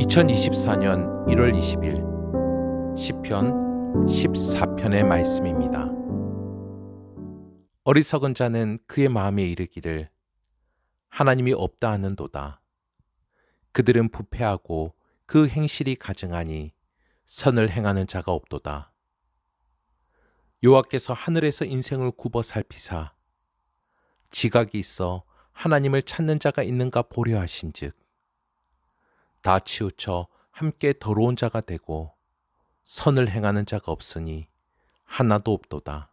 2024년 1월 20일 시편 14편의 말씀입니다. 어리석은 자는 그의 마음에 이르기를 하나님이 없다 하는도다. 그들은 부패하고 그 행실이 가증하니 선을 행하는 자가 없도다. 여호와께서 하늘에서 인생을 굽어 살피사 지각이 있어 하나님을 찾는 자가 있는가 보려 하신즉 다 치우쳐 함께 더러운 자가 되고 선을 행하는 자가 없으니 하나도 없도다.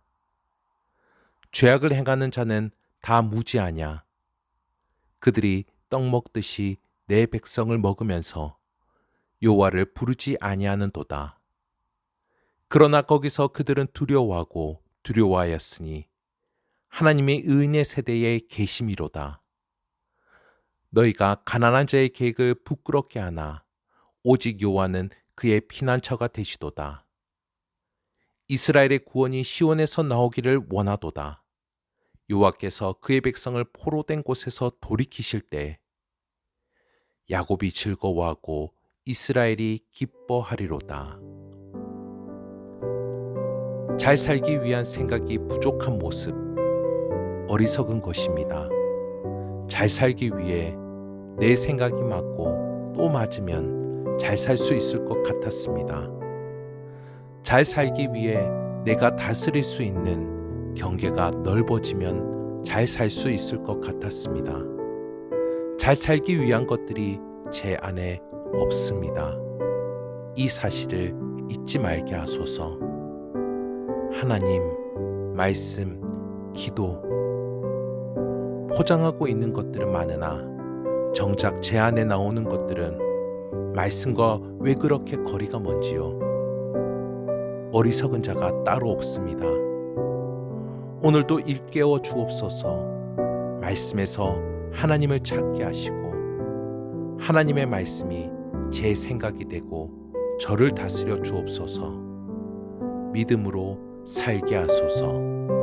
죄악을 행하는 자는 다 무지하냐. 그들이 떡 먹듯이 내 백성을 먹으면서 요와를 부르지 아니하는 도다. 그러나 거기서 그들은 두려워하고 두려워하였으니 하나님의 의인의 세대에 계심이로다. 너희가 가난한 자의 계획을 부끄럽게 하나 오직 요한은 그의 피난처가 되시도다. 이스라엘의 구원이 시온에서 나오기를 원하도다. 요하께서 그의 백성을 포로된 곳에서 돌이키실 때 야곱이 즐거워하고 이스라엘이 기뻐하리로다. 잘 살기 위한 생각이 부족한 모습, 어리석은 것입니다. 잘 살기 위해 내 생각이 맞고 또 맞으면 잘 살 수 있을 것 같았습니다. 잘 살기 위해 내가 다스릴 수 있는 경계가 넓어지면 잘 살 수 있을 것 같았습니다. 잘 살기 위한 것들이 제 안에 없습니다. 이 사실을 잊지 말게 하소서. 하나님, 말씀, 기도, 포장하고 있는 것들은 많으나 정작 제 안에 나오는 것들은 말씀과 왜 그렇게 거리가 먼지요? 어리석은 자가 따로 없습니다. 오늘도 일깨워 주옵소서 말씀에서 하나님을 찾게 하시고 하나님의 말씀이 제 생각이 되고 저를 다스려 주옵소서 믿음으로 살게 하소서.